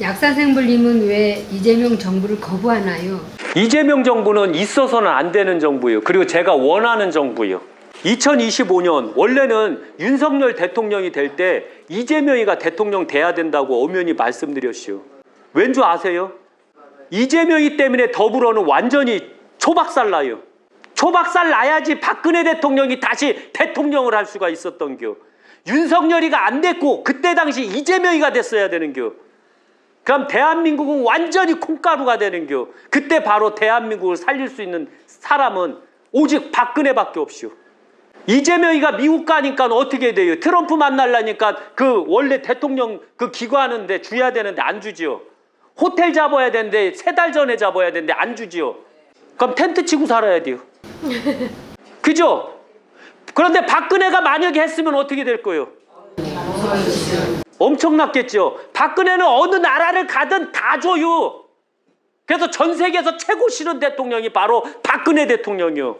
약사생불님은 왜 이재명 정부를 거부하나요? 이재명 정부는 있어서는 안 되는 정부예요. 그리고 제가 원하는 정부예요. 2025년 원래는 윤석열 대통령이 될 때 이재명이가 대통령 돼야 된다고 엄연히 말씀드렸시오. 왠 줄 아세요? 이재명이 때문에 더불어는 완전히 초박살 나요. 초박살 나야지 박근혜 대통령이 다시 대통령을 할 수가 있었던 겨. 윤석열이가 안 됐고 그때 당시 이재명이가 됐어야 되는 겨. 그럼 대한민국은 완전히 콩가루가 되는 겨. 그때 바로 대한민국을 살릴 수 있는 사람은 오직 박근혜밖에 없시오. 이재명이가 미국 가니까 어떻게 돼요? 트럼프 만날라니까 그 원래 대통령 그 기거하는데 주야 되는데 안 주지요. 호텔 잡아야 되는데 세 달 전에 잡아야 되는데 안 주지요. 그럼 텐트 치고 살아야 돼요. 그죠? 그런데 박근혜가 만약에 했으면 어떻게 될 거예요? 엄청났겠죠. 박근혜는 어느 나라를 가든 다 줘요. 그래서 전 세계에서 최고 싫은 대통령이 바로 박근혜 대통령이요.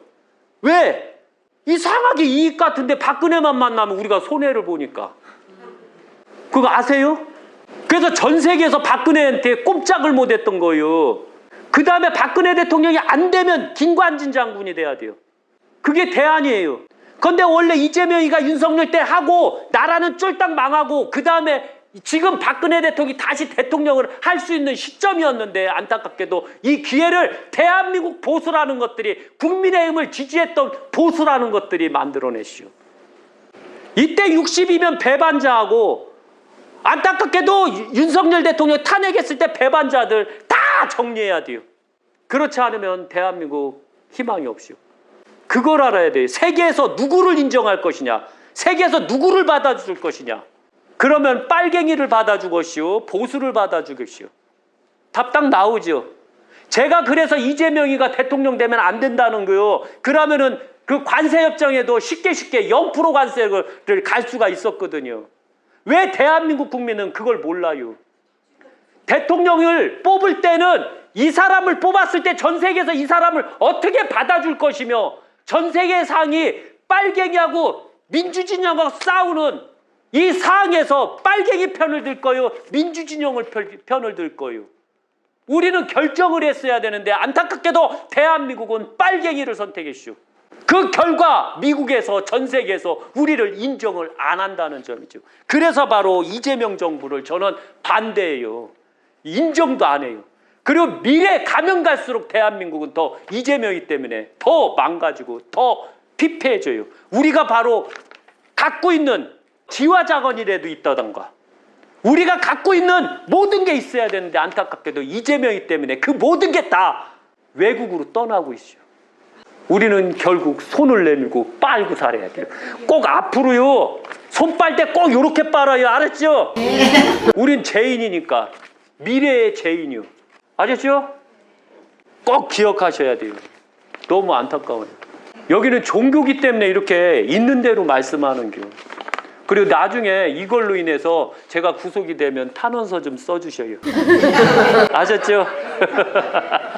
왜? 이상하게 이익 같은데 박근혜만 만나면 우리가 손해를 보니까. 그거 아세요? 그래서 전 세계에서 박근혜한테 꼼짝을 못 했던 거예요. 그 다음에 박근혜 대통령이 안 되면 김관진 장군이 돼야 돼요. 그게 대안이에요. 근데 원래 이재명이가 윤석열 때 하고 나라는 쫄딱 망하고 그 다음에 지금 박근혜 대통령이 다시 대통령을 할 수 있는 시점이었는데 안타깝게도 이 기회를 대한민국 보수라는 것들이 국민의힘을 지지했던 보수라는 것들이 만들어내시오. 이때 60이면 배반자하고 안타깝게도 윤석열 대통령 탄핵했을 때 배반자들 다 정리해야 돼요. 그렇지 않으면 대한민국 희망이 없이요. 그걸 알아야 돼요. 세계에서 누구를 인정할 것이냐? 세계에서 누구를 받아줄 것이냐? 그러면 빨갱이를 받아주겠시오. 보수를 받아주겠시오. 답딱 나오죠. 제가 그래서 이재명이가 대통령 되면 안 된다는 거요. 그러면은 그 관세협정에도 쉽게 쉽게 0% 관세를 갈 수가 있었거든요. 왜 대한민국 국민은 그걸 몰라요? 대통령을 뽑을 때는 이 사람을 뽑았을 때 전 세계에서 이 사람을 어떻게 받아줄 것이며 전 세계 상이 빨갱이하고 민주진영하고 싸우는 이 상황에서 빨갱이 편을 들 거요, 민주진영을 편- 편을 들 거요. 우리는 결정을 했어야 되는데 안타깝게도 대한민국은 빨갱이를 선택했슈. 그 결과 미국에서 전 세계에서 우리를 인정을 안 한다는 점이죠. 그래서 바로 이재명 정부를 저는 반대해요. 인정도 안 해요. 그리고 미래 가면 갈수록 대한민국은 더 이재명이 때문에 더 망가지고 더 피폐해져요. 우리가 바로 갖고 있는 지화자건이라도 있다던가 우리가 갖고 있는 모든 게 있어야 되는데 안타깝게도 이재명이 때문에 그 모든 게 다 외국으로 떠나고 있어요. 우리는 결국 손을 내밀고 빨고 살아야 돼요. 꼭 앞으로요. 손 빨 때 꼭 이렇게 빨아요. 알았죠? 우린 죄인이니까 미래의 죄인이요. 아셨죠? 꼭 기억하셔야 돼요. 너무 안타까워요. 여기는 종교기 때문에 이렇게 있는 대로 말씀하는 겨. 그리고 나중에 이걸로 인해서 제가 구속이 되면 탄원서 좀 써주셔요. 아셨죠?